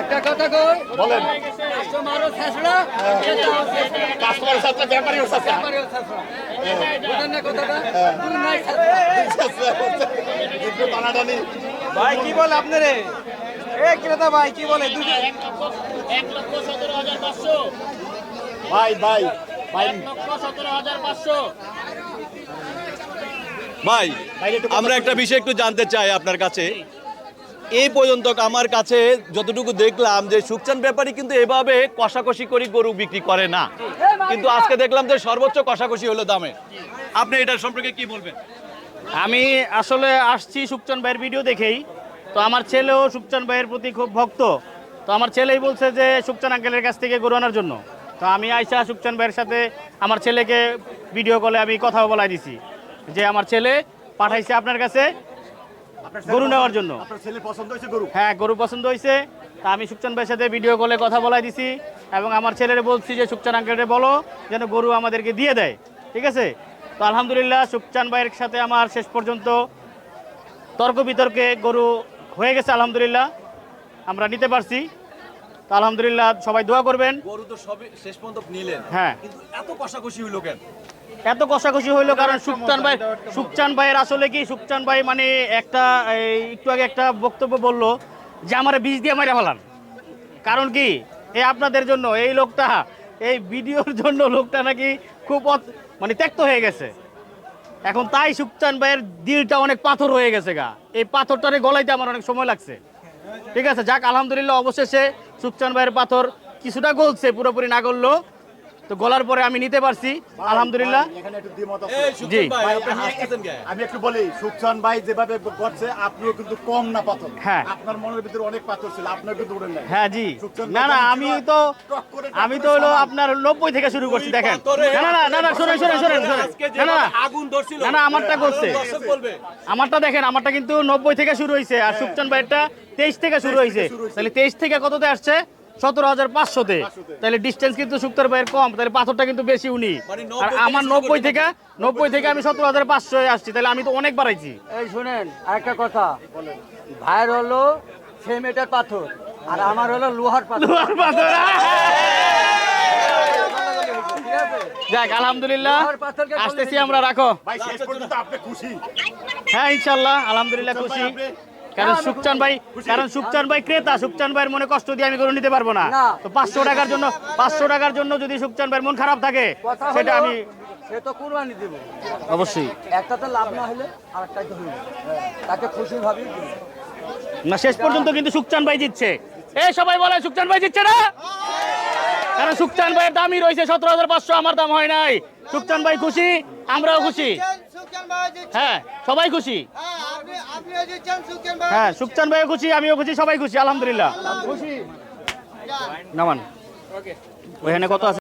একটা কথা কই? বলেন। কাস্টমারও ছেঁচড়া কাস্টমারের সাথে ব্যাপারীও সাথে ব্যাপারীও ছেঁচড়া বুঝেন না কথাটা? দুই নাই টানাটানি। ভাই কি বলে আপনারে এ ক্রেতা ভাই কি বলে? দুজন লক্ষ সতেরো হাজার পাঁচশো। ভাই ভাই ভাই। লক্ষ হাজার পাঁচশো। ভাই আমরা একটা বিষয় একটু জানতে চাই আপনার কাছে। এই পর্যন্ত আমার কাছে যতটুকু দেখলাম যে সুকচান ব্যাপারী কিন্তু এভাবে কষাকষি করে গরু বিক্রি করে না। কিন্তু আজকে দেখলাম যে সর্বোচ্চ কষাকষি হলো দামে। আপনি এটার সম্পর্কে কি বলবেন? আমি আসলে আসছি সুকচান ভাইয়ের ভিডিও দেখেই। তো আমার ছেলেও সুকচান ভাইয়ের প্রতি খুব ভক্ত। তো আমার ছেলেই বলছে যে সুকচান আঙ্কেলের কাছ থেকে গরু আনার জন্য। তো আমি আইসা সুকচান ভাইয়ের সাথে আমার ছেলেকে ভিডিও কলে আমি কথা বলাই দিছি। যে আমার ছেলে পাঠাইছে আপনার কাছে গরু নেওয়ার জন্য। হ্যাঁ গরু পছন্দ হয়েছে। তা আমি সুকচান ভাইয়ের সাথে ভিডিও কলে কথা বলাই দিছি এবং আমার ছেলেরে বলছি যে সুকচান আঙ্কেলরে বলো যেন গরু আমাদেরকে দিয়ে দেয়। ঠিক আছে? তো আলহামদুলিল্লাহ সুকচান ভাইয়ের সাথে আমার শেষ পর্যন্ত তর্ক বিতর্কে গরু হয়ে গেছে আলহামদুলিল্লাহ। আমরা নিতে পারছি। তো আলহামদুলিল্লাহ সবাই দোয়া করবেন। গরু তো সবই শেষ পর্যন্ত নিলেন। হ্যাঁ। কিন্তু এত কষাকষি হইল কেন? এত কষাকষি হইল কারণ সুকচান ভাই সুকচান ভাইয়ের আসলে কি? সুকচান ভাই মানে একটা একটু আগে একটা বক্তব্য বলল যে আমার বীজ দিয়ে মারা ফেলান। কারণ কি? এই আপনাদের জন্য এই লোকটা এই ভিডিওর জন্য লোকটা নাকি খুব মানে ত্যক্ত হয়ে গেছে। এখন তাই সুকচান ভাইয়ের দিলটা অনেক পাথর হয়ে গেছে গা। এই পাথরটারে গলাইতে আমার অনেক সময় লাগছে। ঠিক আছে যাক আলহামদুলিল্লাহ অবশেষে সুকচান ভাইয়ের পাথর কিছুটা গলছে পুরোপুরি না গললো। তো গলার পরে আমি নিতে পারছি আলহামদুলিল্লাহ। এখানে একটু দ্বিমত জি। আমি- একটু বলি ভাই যেভাবে করছে আপনিও কিন্তু কম না পাথর। হ্যাঁ। আপনার মনের ভিতরে অনেক পাথর ছিল আপনার কিন্তু নাই। হ্যাঁ জি। না না আমি তো আমি তো হলো আপনার নব্বই থেকে শুরু করছি দেখেন। না না না না না শোনেন শোনেন শোনেন শোনেন না না আগুন ধরছিল। না, না, আমারটা করছে। আমারটা দেখেন আমারটা কিন্তু নব্বই থেকে শুরু হয়েছে আর সুকচান ভাইয়েরটা তেইশ থেকে শুরু হয়েছে শুরু হয়েছে। তাহলে তেইশ থেকে কততে আসছে? সতেরো হাজার পাঁচশোতে। তাহলে ডিস্টেন্স কিন্তু সুক্তার ভাইয়ের কম তাহলে পাথরটা কিন্তু বেশি উনি। মানে আর আমার নব্বই থেকে নব্বই থেকে আমি সতেরো হাজার পাঁচশো আসছি তাহলে আমি তো অনেক বাড়াইছি। এই শুনেন আরেকটা কথা। ভাইয়ের হলো সেমেটার পাথর আর আমার হলো লোহার পাথর। লোহার পাথর। যাক আলহামদুলিল্লাহ আসতেছি আমরা রাখো। ভাই শেষ পর্যন্ত আপনি খুশি। হ্যাঁ ইনশাল্লাহ আলহামদুলিল্লাহ খুশি। কারণ হ্যাঁ, সুকচান ভাই কারণ সুকচান ভাই ক্রেতা সুকচান ভাইয়ের মনে কষ্ট দিয়ে আমি গরু নিতে পারব না। তো পাঁচশো টাকার জন্য পাঁচশো টাকার জন্য যদি সুকচান ভাইয়ের মন খারাপ থাকে সেটা আমি সে তো কুরবানি দিব। অবশ্যই। লাভ না হলে আরেকটাই তো হইবে তাকে খুশি ভাবি। না শেষ পর্যন্ত কিন্তু সুকচান ভাই জিতছে। এই সবাই বলে সুকচান ভাই জিতছে না? কারণ সুকচান ভাইয়ের দামই রয়েছে সতেরো হাজার পাঁচশো আমার দাম হয় নাই। সুকচান ভাই খুশি আমরাও খুশি। হ্যাঁ সবাই খুশি। হ্যাঁ সুখচান ভাইও খুশি আমিও খুশি সবাই খুশি আলহামদুলিল্লাহ। খুশি? নামান ওইখানে কত আছে?